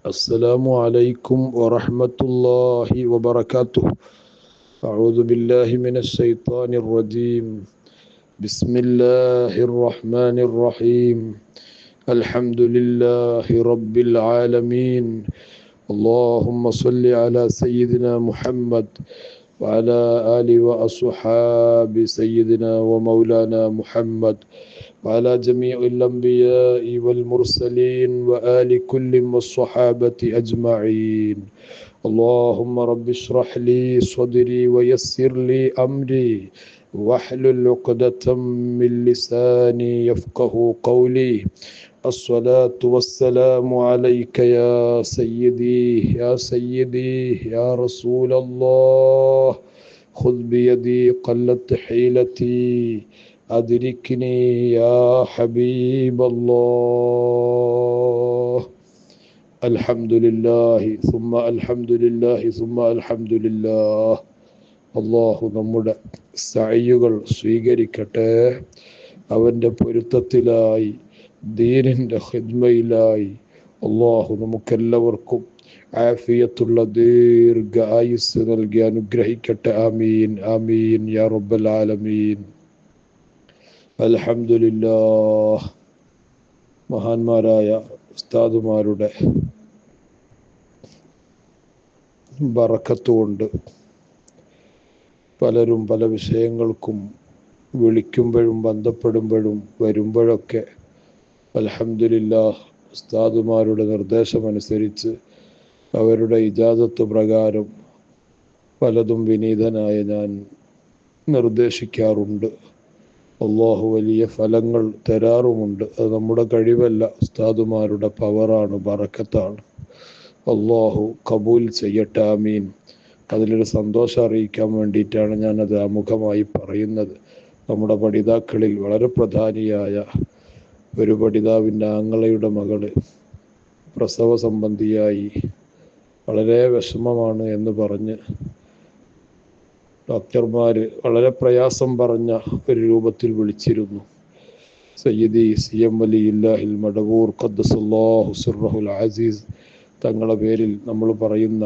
السلام عليكم ورحمة الله وبركاته. أعوذ بالله من الشيطان الرجيم. بسم الله الرحمن الرحيم. الحمد لله رب العالمين. اللهم صل على سيدنا محمد وعلى آل وأصحاب سيدنا ومولانا محمد وعلى جميع الأنبياء والمرسلين وآل كل والصحابة أجمعين. اللهم رب اشرح لي صدري ويسر لي أمري واحلل عقدة من لساني يفقه قولي. الصلاة والسلام عليك يا سيدي يا سيدي يا رسول الله. خذ بيدي قلت حيلتي. أدركني يا حبيب الله الحمد لله ثم الحمد لله ثم الحمد لله അള്ളാഹു നമ്മുടെ സയ്യുകൾ സ്വീകരിക്കട്ടെ അവൻ്റെ പൊരുത്തത്തിലായി ദീനിൻ്റെ ഹിദ്മയിലായി അള്ളാഹു നമുക്കെല്ലാവർക്കും ആഫിയത്തുള്ള ദീർഘ ആയുസ് നൽകി അനുഗ്രഹിക്കട്ടെ ആമീൻ ആമീൻ യാ റബ്ബൽ ആലമീൻ അൽഹംദുലില്ലാ മഹാന്മാരായ ഉസ്താദുമാരുടെ ബറക്കത്തുകൊണ്ട് പലരും പല വിഷയങ്ങൾക്കും വിളിക്കുമ്പോഴും ബന്ധപ്പെടുമ്പോഴും വരുമ്പോഴൊക്കെ അലഹമുല്ലാഹ് ഉസ്താദുമാരുടെ നിർദ്ദേശമനുസരിച്ച് അവരുടെ ഇജാസത്ത് പ്രകാരം പലതും വിനീതനായ ഞാൻ നിർദ്ദേശിക്കാറുണ്ട്. അള്ളാഹു വലിയ ഫലങ്ങൾ തരാറുമുണ്ട്. അത് നമ്മുടെ കഴിവല്ല. ഉസ്താദുമാരുടെ പവറാണ് ബറക്കത്താണ്. അള്ളാഹു കബൂൽ ചെയ്യട്ടെ ആമീൻ. അതിലൊരു സന്തോഷം അറിയിക്കാൻ വേണ്ടിയിട്ടാണ് ഞാനത് ആമുഖമായി പറയുന്നത്. നമ്മുടെ പഠിതാക്കളിൽ വളരെ പ്രധാനിയായ ഒരു പഠിതാവിന്റെ ആങ്ങളയുടെ മകൾ പ്രസവ സംബന്ധിയായി വളരെ വിഷമമാണ് എന്ന് പറഞ്ഞ് ഡോക്ടർമാർ വളരെ പ്രയാസം പറഞ്ഞ ഒരു രൂപത്തിൽ വിളിച്ചിരുന്നു. സയ്യിദി സി എം അലി ഇല്ലാഹിൽ മടവൂർ ഖദ്ദസുല്ലാഹു സുറഹുൽ അസീസ് തങ്ങളുടെ പേരിൽ നമ്മൾ പറയുന്ന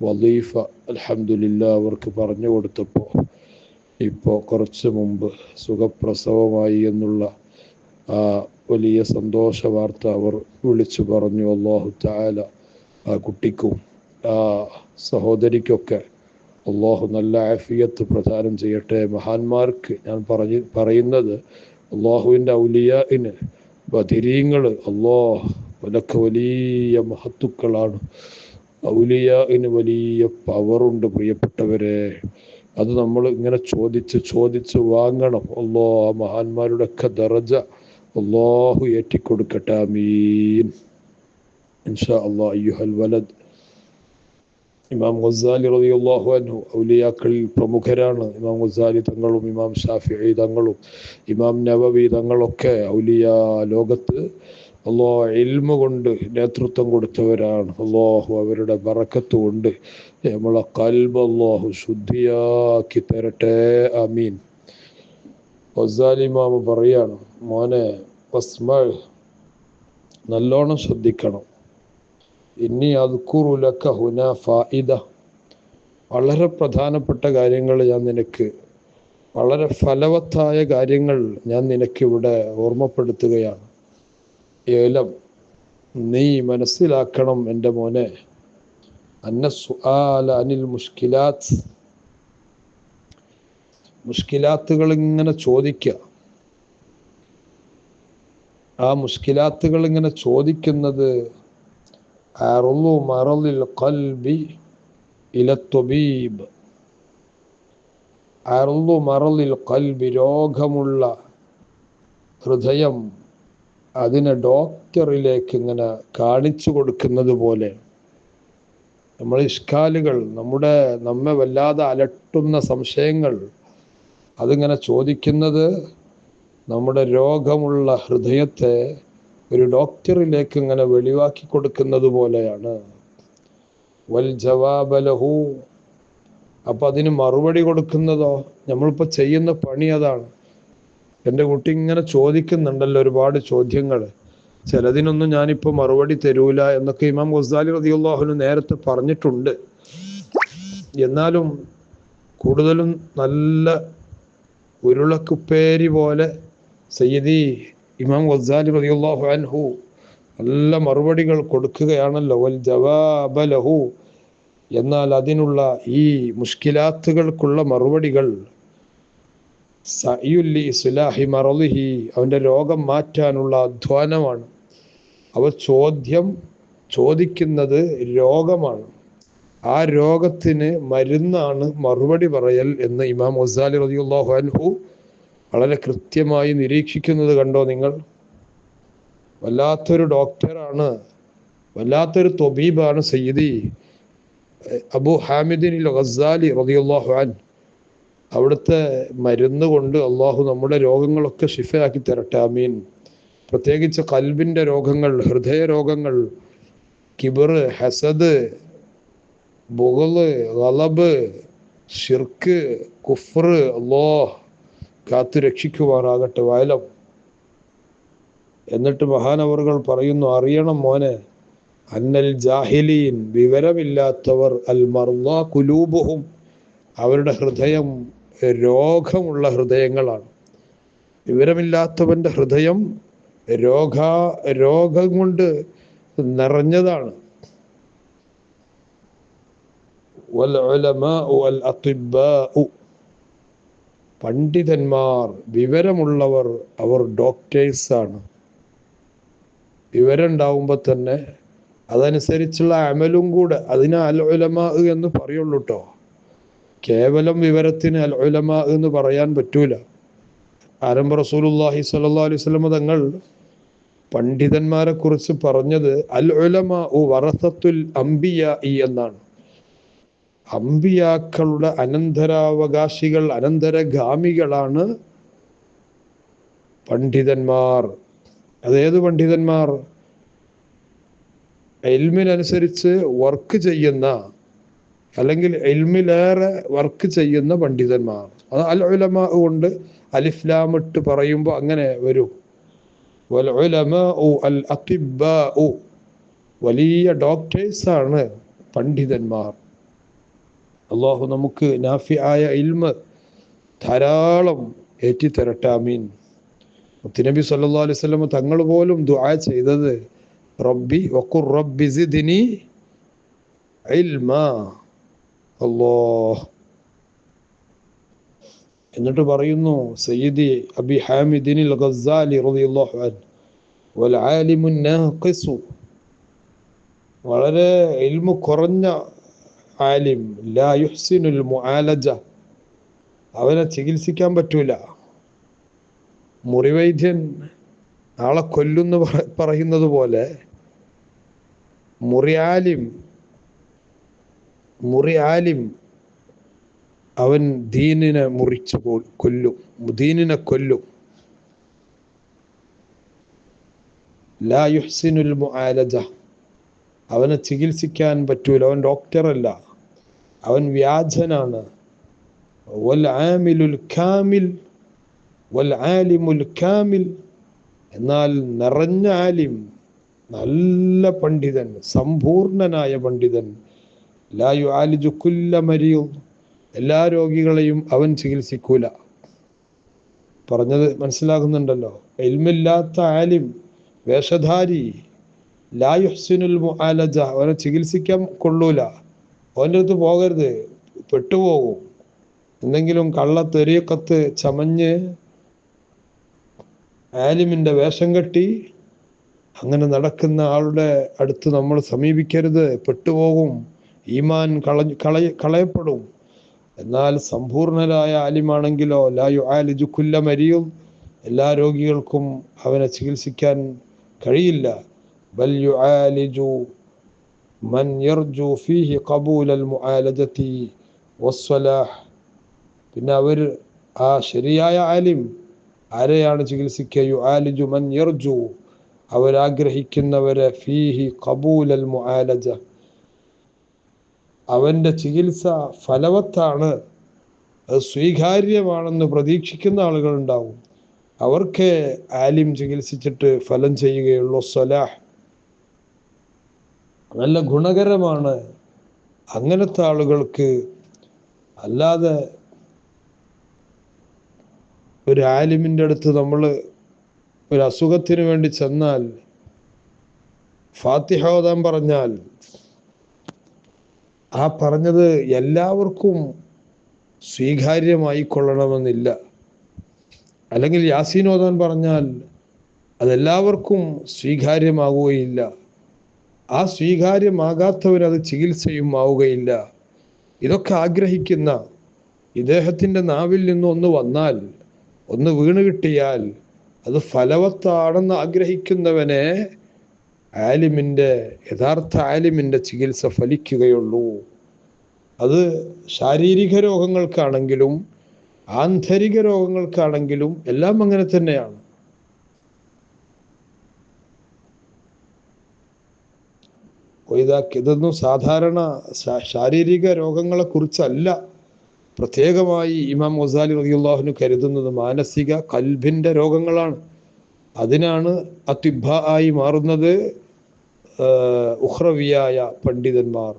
വലീഫ അലഹമില്ല അവർക്ക് പറഞ്ഞു കൊടുത്തപ്പോൾ ഇപ്പോൾ കുറച്ച് മുമ്പ് സുഖപ്രസവമായി എന്നുള്ള ആ വലിയ സന്തോഷ വാർത്ത അവർ വിളിച്ചു പറഞ്ഞു. അള്ളാഹു താല ആ കുട്ടിക്കും ആ സഹോദരിക്കൊക്കെ അള്ളാഹു നല്ല ആഫിയത്ത് പ്രദാനം ചെയ്യട്ടെ. മഹാന്മാർക്ക് ഞാൻ പറഞ്ഞ് പറയുന്നത് അള്ളാഹുവിന്റെ ഔലിയാന് ബദിരീങ്ങൾ അള്ളാഹ് അതൊക്കെ വലിയ മഹത്തുക്കളാണ്. ഔലിയാന് വലിയ പവറുണ്ട് പ്രിയപ്പെട്ടവരെ. അത് നമ്മൾ ഇങ്ങനെ ചോദിച്ച് ചോദിച്ച് വാങ്ങണം. അല്ലോ ആ മഹാന്മാരുടെ ഒക്കെ ദറജ അള്ളാഹു ഏറ്റിക്കൊടുക്കട്ടെ. മീൻ ഇൻഷാ അള്ളാഹ് അയ്യുഹൽ വലദ്. ഇമാം ഗസാലി റളിയല്ലാഹു അൻഹു ഔലിയാക്കളിൽ പ്രമുഖരാണ്. ഇമാം ഗസാലി തങ്ങളും ഇമാം ഷാഫി തങ്ങളും ഇമാം നവവി തങ്ങളൊക്കെ ഔലിയ ലോകത്ത് അള്ളാഹു ഇൽമ കൊണ്ട് നേതൃത്വം കൊടുത്തവരാണ്. അള്ളാഹു അവരുടെ ബറക്കത്ത് കൊണ്ട് നമ്മളെ കൽബ് അള്ളാഹു ശുദ്ധിയാക്കി തരട്ടെ. അമീൻ വസാലിമാമ പറയാണ് മോനെ നല്ലോണം ശ്രദ്ധിക്കണം. ഇനി അതുക്കുറുലക്ക ഹുന ഫായിദ വളരെ പ്രധാനപ്പെട്ട കാര്യങ്ങൾ ഞാൻ നിനക്ക് വളരെ ഫലവത്തായ കാര്യങ്ങൾ ഞാൻ നിനക്ക് ഇവിടെ ഓർമ്മപ്പെടുത്തുകയാണ്. ഏലം നീ മനസ്സിലാക്കണം എന്റെ മോനെ. അന്ന സുആല അനിൽ മുഷ്കിലാത്ത് മുഷ്കിലാത്തുകൾ ഇങ്ങനെ ചോദിക്കുക ആ മുഷ്കിലാത്തുകൾ ഇങ്ങനെ ചോദിക്കുന്നത് അറുളു മറലിൽ കൽബി ഇലത്തൊബീബ് അറുളു മറലിൽ കൽബി രോഗമുള്ള ഹൃദയം അതിനെ ഡോക്ടറിലേക്ക് ഇങ്ങനെ കാണിച്ചു കൊടുക്കുന്നത് പോലെ. നമ്മൾ ഇഷ്കാലുകൾ നമ്മുടെ നമ്മെ വല്ലാതെ അലട്ടുന്ന സംശയങ്ങൾ അതിങ്ങനെ ചോദിക്കുന്നത് നമ്മുടെ രോഗമുള്ള ഹൃദയത്തെ ഒരു ഡോക്ടറിലേക്ക് ഇങ്ങനെ വെളിവാക്കി കൊടുക്കുന്നത് പോലെയാണ്. വൽ ജവാബലഹു അപ്പൊ അതിന് മറുപടി കൊടുക്കുന്നതോ? നമ്മളിപ്പോ ചെയ്യുന്ന പണി അതാണ്. എന്റെ കുട്ടി ഇങ്ങനെ ചോദിക്കുന്നുണ്ടല്ലോ ഒരുപാട് ചോദ്യങ്ങൾ. ചിലതിനൊന്നും ഞാനിപ്പോൾ മറുപടി തരൂല എന്നൊക്കെ ഇമാം ഗുസാലി റതിയുള്ളാഹുന് നേരത്തെ പറഞ്ഞിട്ടുണ്ട്. എന്നാലും കൂടുതലും നല്ല ഉരുളക്കുപ്പേരി പോലെ സയ്യിദി ഇമാം ഗസാലി റതിയുള്ളാഹു അൻഹു നല്ല മറുപടികൾ കൊടുക്കുകയാണല്ലോ വൽ ജവാബ ലഹു. എന്നാൽ അതിനുള്ള ഈ മുഷ്കിലാത്തുകൾക്കുള്ള മറുപടികൾ സയുല്ലി ഇസ്ലാഹി മറലിഹി അവന്റെ രോഗം മാറ്റാനുള്ള അധ്വാനമാണ്. അവ ചോദ്യം ചോദിക്കുന്നത് രോഗമാണ്. ആ രോഗത്തിന് മരുന്നാണ് മറുപടി പറയൽ എന്ന് ഇമാം വസാലി റതിയുള്ളാഹു അൻഹു വളരെ കൃത്യമായി നിരീക്ഷിക്കുന്നത് കണ്ടോ നിങ്ങൾ? വല്ലാത്തൊരു ഡോക്ടറാണ്. വല്ലാത്തൊരു തൊബീബാണ് സയ്യിദി. അബു ഹാമിദിൻ ഗസാലി റതിയുള്ളാഹു അവിടുത്തെ മരുന്ന് കൊണ്ട് അള്ളാഹു നമ്മുടെ രോഗങ്ങളൊക്കെ ഷിഫയാക്കി തരട്ടെ അമീൻ പ്രത്യേകിച്ച് കൽബിന്റെ രോഗങ്ങൾ ഹൃദയ രോഗങ്ങൾ കിബർ ഹസദ് ബുഗൾ ഗലബ് ഷിർക്ക് കുഫർ അള്ളാഹ്. കാത്തു രക്ഷിക്കുവാറാകട്ടെ വയലം. എന്നിട്ട് മഹാനവറുകൾ പറയുന്നു അറിയണം മോനെ അന്നൽ ജാഹിലീൻ വിവരമില്ലാത്തവർ അൽ മർവാ കുലൂബുഹും അവരുടെ ഹൃദയം രോഗമുള്ള ഹൃദയങ്ങളാണ്. വിവരമില്ലാത്തവന്റെ ഹൃദയം രോഗ രോഗം കൊണ്ട് നിറഞ്ഞതാണ്. പണ്ഡിതന്മാർ വിവരമുള്ളവർ അവർ ഡോക്ടേഴ്സാണ് വിവരം ഉണ്ടാവുമ്പോൾ തന്നെ അതനുസരിച്ചുള്ള അമലും കൂടെ അതിന് അൽ എന്ന് പറയുള്ളൂ കേട്ടോ കേവലം വിവരത്തിന് അൽ എന്ന് പറയാൻ പറ്റൂല. ആരംഭ റസൂലുല്ലാഹി സ്വല്ലാ അലൈഹി വസല്ലം തങ്ങൾ പണ്ഡിതന്മാരെ കുറിച്ച് പറഞ്ഞത് അൽ ഉലമ വറസത്തുൽ അംബിയ എന്നാണ്. അമ്പിയാക്കളുടെ അനന്തരാവകാശികൾ അനന്തരഗാമികളാണ് പണ്ഡിതന്മാർ. അതേത് പണ്ഡിതന്മാർ? എൽമിനനുസരിച്ച് വർക്ക് ചെയ്യുന്ന അല്ലെങ്കിൽ എൽമിലേറെ വർക്ക് ചെയ്യുന്ന പണ്ഡിതന്മാർ. അത് അൽ കൊണ്ട് അലിഫ്ലാം ഇട്ട് പറയുമ്പോൾ അങ്ങനെ വരും. അൽ വലിയ ഡോക്ടേഴ്സാണ് പണ്ഡിതന്മാർ. അള്ളാഹു നമുക്ക് നാഫി ആയ ഇൽമ ധാരാളം ഏറ്റിത്തരട്ടെ അമീൻ മുത്തുനബി സല്ലാ അലൈഹി സ്വലമ തങ്ങൾ പോലും ദുആ ചെയ്തത് റബ്ബി വഖുർ റബ്ബി സിദ്നി ഇൽമ. അല്ലാഹ്. എന്നിട്ട് പറയുന്നു സയ്യിദി അബി ഹാമിദിൻ ഗസാലി റളിയല്ലാഹു അൻഹു വൽ ആലിമു നാഖിസു. വളരെ ഇൽമു കുറഞ്ഞ ആലിം ലാ യുഹ്സിനുൽ മുആലജ അവനെ ചികിത്സിക്കാൻ പറ്റൂല. മുറിവൈദ്യൻ ആളെ കൊല്ലുന്ന പറയുന്നത് പോലെ മുറിയാലിം മുറിയാലിം അവൻ ദീനിനെ മുറിച്ചു കൊല്ലും ദീനിനെ കൊല്ലും. ലാ യുഹ്സിനുൽ മുആലജ അവനെ ചികിത്സിക്കാൻ പറ്റൂല അവൻ ഡോക്ടറല്ല. അവൻ വ്യാജനാണ്. വൽ ആമിലുൽ കാമിൽ വൽ കാമിൽ. എന്നാൽ നിറഞ്ഞ ആലിം നല്ല പണ്ഡിതൻ സമ്പൂർണനായ പണ്ഡിതൻ. ലായു ആലിജു കുല്ല മരിയും. എല്ലാ രോഗികളെയും അവൻ ചികിത്സിക്കൂല. പറഞ്ഞത് മനസ്സിലാകുന്നുണ്ടല്ലോ. എൽമില്ലാത്ത ആലിം വേഷധാരി. ലായുഹ്സിനുൽ മുആലജ അവനെ ചികിത്സിക്കാൻ കൊള്ളൂല. അവന്റെ അടുത്ത് പോകരുത്. പെട്ടുപോകും. എന്തെങ്കിലും കള്ള തെറിയക്കത്ത് ചമഞ്ഞ് ആലിമിന്റെ വേഷം കെട്ടി അങ്ങനെ നടക്കുന്ന ആളുടെ അടുത്ത് നമ്മൾ സമീപിക്കരുത്. പെട്ടുപോകും. ഈമാൻ കള കളയ കളയപ്പെടും. എന്നാൽ സമ്പൂർണരായ ആലിമാണെങ്കിലോ ലായു ആലിജു മരിയും എല്ലാ രോഗികൾക്കും അവനെ ചികിത്സിക്കാൻ കഴിയില്ല. ബൽ യുആലിജു മൻ യർജു ഫീഹി ഖബൂൽ മുആലജതി വസ്സലാഹ് പിന്നെ അവർ ആ ശരിയായ ആലിം ആരെയാണ് ചികിത്സിക്കുക യുആലിജു മൻ യർജു അവരാഗ്രഹിക്കുന്നവരെ ഫീഹി ഖബൂൽ അൽ മുആലജ. അവന്റെ ചികിത്സ ഫലവത്താണ് അത് സ്വീകാര്യമാണെന്ന് പ്രതീക്ഷിക്കുന്ന ആളുകൾ ഉണ്ടാവും അവർക്ക് ആലിം ചികിത്സിച്ചിട്ട് ഫലം ചെയ്യുകയുള്ളൂ സ്വലാഹ്. നല്ല ഗുണകരമാണ് അങ്ങനത്തെ ആളുകൾക്ക് അല്ലാതെ ഒരു ആലിമിന്റെ അടുത്ത് നമ്മൾ ഒരു അസുഖത്തിന് വേണ്ടി ചെന്നാൽ ഫാത്തിഹോദാൻ പറഞ്ഞാൽ ആ പറഞ്ഞത് എല്ലാവർക്കും സ്വീകാര്യമായിക്കൊള്ളണമെന്നില്ല. അല്ലെങ്കിൽ യാസീനോദാൻ പറഞ്ഞാൽ അതെല്ലാവർക്കും സ്വീകാര്യമാവുകയില്ല ആ സ്വീകാര്യമാകാത്തവരത് ചികിത്സയും ആവുകയില്ല ഇതൊക്കെ ആഗ്രഹിക്കുന്ന ഇദ്ദേഹത്തിന്റെ നാവിൽ നിന്ന് ഒന്ന് വന്നാൽ ഒന്ന് വീണ് കിട്ടിയാൽ അത് ഫലവത്താണെന്ന് ആഗ്രഹിക്കുന്നവനെ ആലിമിന്റെ യഥാർത്ഥ ആലിമിന്റെ ചികിത്സ ഫലിക്കുകയുള്ളൂ. അത് ശാരീരിക രോഗങ്ങൾക്കാണെങ്കിലും ആന്തരിക രോഗങ്ങൾക്കാണെങ്കിലും എല്ലാം അങ്ങനെ തന്നെയാണ്. ഇതൊന്നും സാധാരണ ശാരീരിക രോഗങ്ങളെ കുറിച്ചല്ല പ്രത്യേകമായി ഇമാം മൊസാലി റതിയുള്ളാഹുന് കരുതുന്നത് മാനസിക കൽബിന്റെ രോഗങ്ങളാണ്. അതിനാണ് അത്യുഭ ആയി മാറുന്നത് ഉഹ്രവിയായ പണ്ഡിതന്മാർ.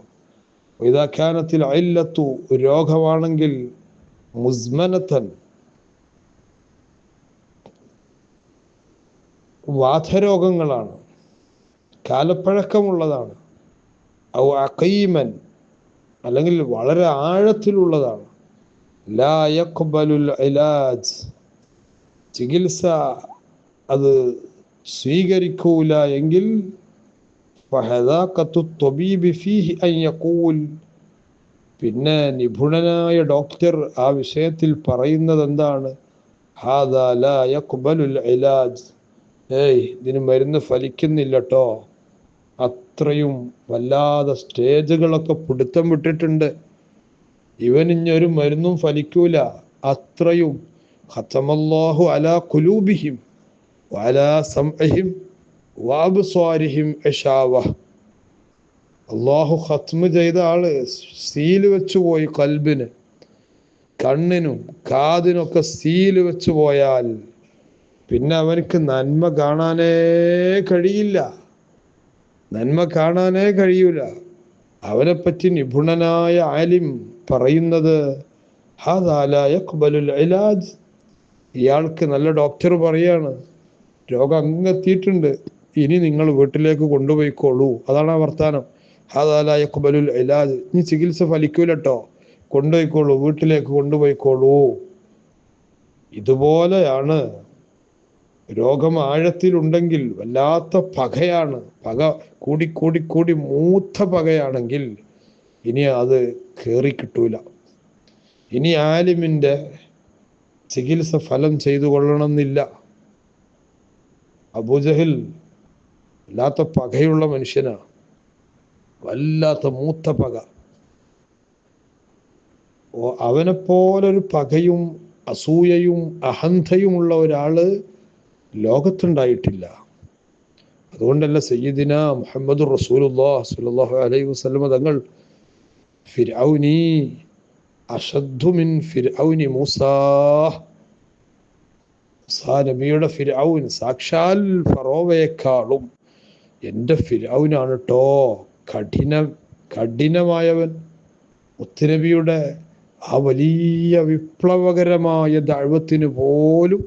ഇതാഖ്യാനത്തിൽ അയില്ലത്തു രോഗമാണെങ്കിൽ മുസ്മനത്തൻ വാധരോഗങ്ങളാണ് കാലപ്പഴക്കമുള്ളതാണ്. ഔ അല്ലെങ്കിൽ വളരെ ആഴത്തിലുള്ളതാണ്. ലാ യഖ്ബലുൽ ഇലാജ് ചികിത്സ അത് സ്വീകരിക്കൂല എങ്കിൽ പിന്നെ നിപുണനായ ഡോക്ടർ ആ വിഷയത്തിൽ പറയുന്നത് എന്താണ് ഇലാജ്. ഏയ് ഇതിന് മരുന്ന് ഫലിക്കുന്നില്ലട്ടോ. അത്രയും വല്ലാതെ സ്റ്റേജുകളൊക്കെ പിടുത്തം വിട്ടിട്ടുണ്ട്. ഇവനിഞ്ഞൊരു മരുന്നും ഫലിക്കൂല. അത്രയും ഖത്തമല്ലാഹു അലാ കുലൂബിഹിം വഅലാ സംഹിം വാബ്സ്വാരിഹിം എഷാവ അള്ളാഹു ഖത്മ ചെയ്ത ആൾ സീൽ വെച്ചു പോയി കൽബിന്. കണ്ണിനും കാതിനൊക്കെ സീൽ വെച്ചു പോയാൽ പിന്നെ അവനക്ക് നന്മ കാണാനേ കഴിയില്ല. നന്മ കാണാനേ കഴിയൂല. അവനെപ്പറ്റി നിപുണനായ ആലിം പറയുന്നത് ഇലാജ്. ഇയാൾക്ക് നല്ല ഡോക്ടർ പറയാണ് രോഗം അങ്ങെത്തിയിട്ടുണ്ട്. ഇനി നിങ്ങൾ വീട്ടിലേക്ക് കൊണ്ടുപോയിക്കോളൂ. അതാണ് ആ വർത്താനം. ഹാദാലയക്കുബലുൽ ഇലാജ്. ഇനി ചികിത്സ ഫലിക്കൂലട്ടോ. കൊണ്ടുപോയിക്കോളൂ വീട്ടിലേക്ക് കൊണ്ടുപോയിക്കോളൂ. ഇതുപോലെയാണ് രോഗം ആഴത്തിലുണ്ടെങ്കിൽ വല്ലാത്ത പകയാണ്. പക കൂടി കൂടി കൂടി മൂത്ത പകയാണെങ്കിൽ ഇനി അത് കയറി കിട്ടൂല. ഇനി ആലിമിന്റെ ചികിത്സ ഫലം ചെയ്തു കൊള്ളണമെന്നില്ല. അബുജഹിൽ വല്ലാത്ത പകയുള്ള മനുഷ്യനാണ് വല്ലാത്ത മൂത്ത പക. അവനെപ്പോലൊരു പകയും അസൂയയും അഹന്തയും ഉള്ള ഒരാൾ ലോകത്തുണ്ടായിട്ടില്ല. അതുകൊണ്ടല്ല സയ്യിദിന മുഹമ്മദ് റസൂലുല്ലാഹ് അലൈഹി വസ്ലമ തങ്ങൾ ഫിർഔനി അഷദ്ദു മിൻ ഫിർഔനി മൂസാ. നബിയുടെ ഫിർഔൻ സാക്ഷാൽ ഫറോവയെക്കാളും എന്റെ ഫിർഔനാണ് കേട്ടോ കഠിന കഠിനമായവൻ മുത്തുനബിയുടെ ആ വലിയ വിപ്ലവകരമായ ദൈവത്തിന് പോലും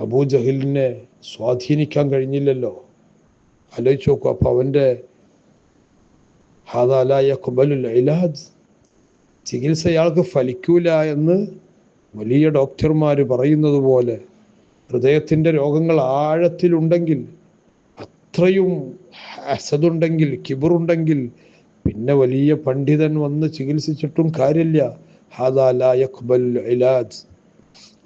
അബൂജഹലിനെ സ്വാധീനിക്കാൻ കഴിഞ്ഞില്ലല്ലോ. ആലോചിച്ച് നോക്കൂ അപ്പൊ അവന്റെ ഇലാജ് ചികിത്സ അയാൾക്ക് ഫലിക്കൂല എന്ന് വലിയ ഡോക്ടർമാർ പറയുന്നത് പോലെ ഹൃദയത്തിന്റെ രോഗങ്ങൾ ആഴത്തിലുണ്ടെങ്കിൽ അത്രയും അസതുണ്ടെങ്കിൽ കിബറുണ്ടെങ്കിൽ പിന്നെ വലിയ പണ്ഡിതൻ വന്ന് ചികിത്സിച്ചിട്ടും കാര്യമില്ല. ഹാദാലായ ഹാദാ ഇലാജ്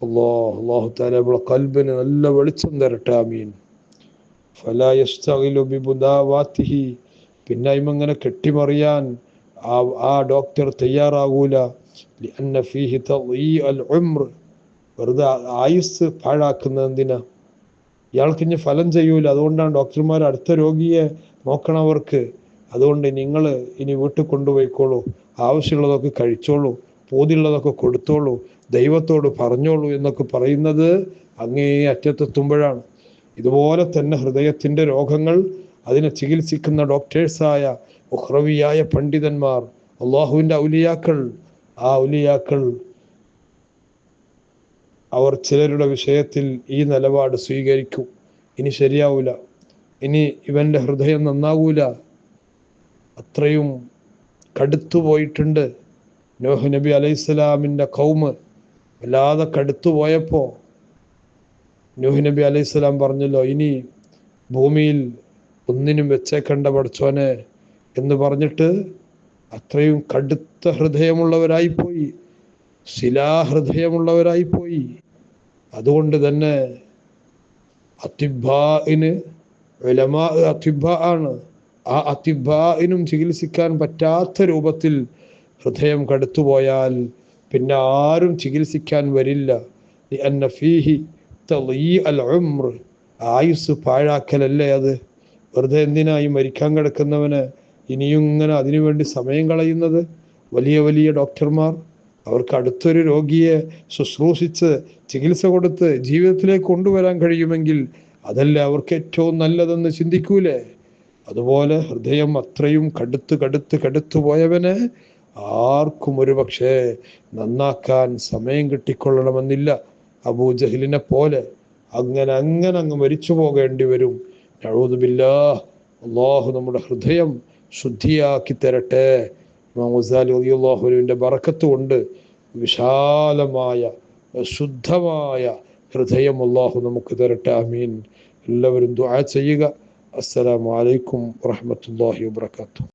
അള്ളാഹ് അള്ളാഹു താല നമ്മളെ കൽബിന് നല്ല വെളിച്ചം തരട്ടെ ആമീൻ. ഫലായസ്തഹിലുബിബുദാവാത്തിഹി പിന്നെ ഇങ്ങനെ കെട്ടിമറിയാൻ ആ ആ ഡോക്ടർ തയ്യാറാകൂല വെറുതെ ആയുസ് പാഴാക്കുന്നത് എന്തിനാ? ഇയാൾക്ക് ഇനി ഫലം ചെയ്യൂല. അതുകൊണ്ടാണ് ഡോക്ടർമാർ അടുത്ത രോഗിയെ നോക്കണവർക്ക് അതുകൊണ്ട് നിങ്ങൾ ഇനി വീട്ടിൽ കൊണ്ടുപോയിക്കോളൂ. ആവശ്യമുള്ളതൊക്കെ കഴിച്ചോളൂ. പൂതിയുള്ളതൊക്കെ കൊടുത്തോളൂ. ദൈവത്തോട് പറഞ്ഞോളൂ എന്നൊക്കെ പറയുന്നത് അങ്ങേ അറ്റത്തെത്തുമ്പോഴാണ്. ഇതുപോലെ തന്നെ ഹൃദയത്തിന്റെ രോഗങ്ങൾ അതിനെ ചികിത്സിക്കുന്ന ഡോക്ടേഴ്സായ ഉഹ്രവിയായ പണ്ഡിതന്മാർ അള്ളാഹുവിന്റെ ഔലിയാക്കൾ ആ ഔലിയാക്കൾ അവർ ചിലരുടെ വിഷയത്തിൽ ഈ നിലപാട് സ്വീകരിക്കും. ഇനി ശരിയാവൂല. ഇനി ഇവന്റെ ഹൃദയം നന്നാവൂല. അത്രയും കടുത്തു പോയിട്ടുണ്ട് നോഹ് നബി അലൈഹിസ്സലാമിന്റെ കൗമ്. വല്ലാതെ കടുത്തു പോയപ്പോൾ നോഹ് നബി അലൈഹിസ്സലാം പറഞ്ഞല്ലോ ഇനി ഭൂമിയിൽ ഒന്നിനും വെച്ചേക്കണ്ട പഠിച്ചോനെ എന്ന് പറഞ്ഞിട്ട് അത്രയും കടുത്ത ഹൃദയമുള്ളവരായിപ്പോയി ശിലാഹൃദയമുള്ളവരായിപ്പോയി അതുകൊണ്ട് തന്നെ അത്തിബാഇന് വിലമാ അത്തിബ ആണ്. ആ അത്തിബാഇനും ചികിത്സിക്കാൻ പറ്റാത്ത രൂപത്തിൽ ഹൃദയം കടുത്തുപോയാൽ പിന്നെ ആരും ചികിത്സിക്കാൻ വരില്ല. അൽ ആയുസ് പാഴാക്കലല്ലേ അത്? വെറുതെ എന്തിനായി മരിക്കാൻ കിടക്കുന്നവന്? ഇനിയും ഇങ്ങനെ അതിനുവേണ്ടി സമയം കളയുന്നത്? വലിയ വലിയ ഡോക്ടർമാർ അവർക്ക് അടുത്തൊരു രോഗിയെ ശുശ്രൂഷിച്ച് ചികിത്സ കൊടുത്ത് ജീവിതത്തിലേക്ക് കൊണ്ടുവരാൻ കഴിയുമെങ്കിൽ അതല്ലേ അവർക്ക് ഏറ്റവും നല്ലതെന്ന് ചിന്തിക്കൂലേ? അതുപോലെ ഹൃദയം അത്രയും കടുത്ത് കടുത്ത് കടുത്തു പോയവന് ആർക്കും ഒരു പക്ഷേ നന്നാക്കാൻ സമയം കിട്ടിക്കൊള്ളണമെന്നില്ല. അബൂജഹലിനെ പോലെ അങ്ങനെ അങ്ങനെ അങ്ങ് മരിച്ചു പോകേണ്ടി വരും. നഴൂതുബില്ലാ അള്ളാഹു നമ്മുടെ ഹൃദയം ശുദ്ധിയാക്കി തരട്ടെ. അള്ളാഹുവിന്റെ ബറക്കത്ത് കൊണ്ട് വിശാലമായ ശുദ്ധമായ ഹൃദയം അള്ളാഹു നമുക്ക് തരട്ടെ. അമീൻ എല്ലാവരും ദുആ ചെയ്യുക. അസ്സലാമു അലൈക്കും വറഹ്മത്തുള്ളാഹി വബറകാതുഹു.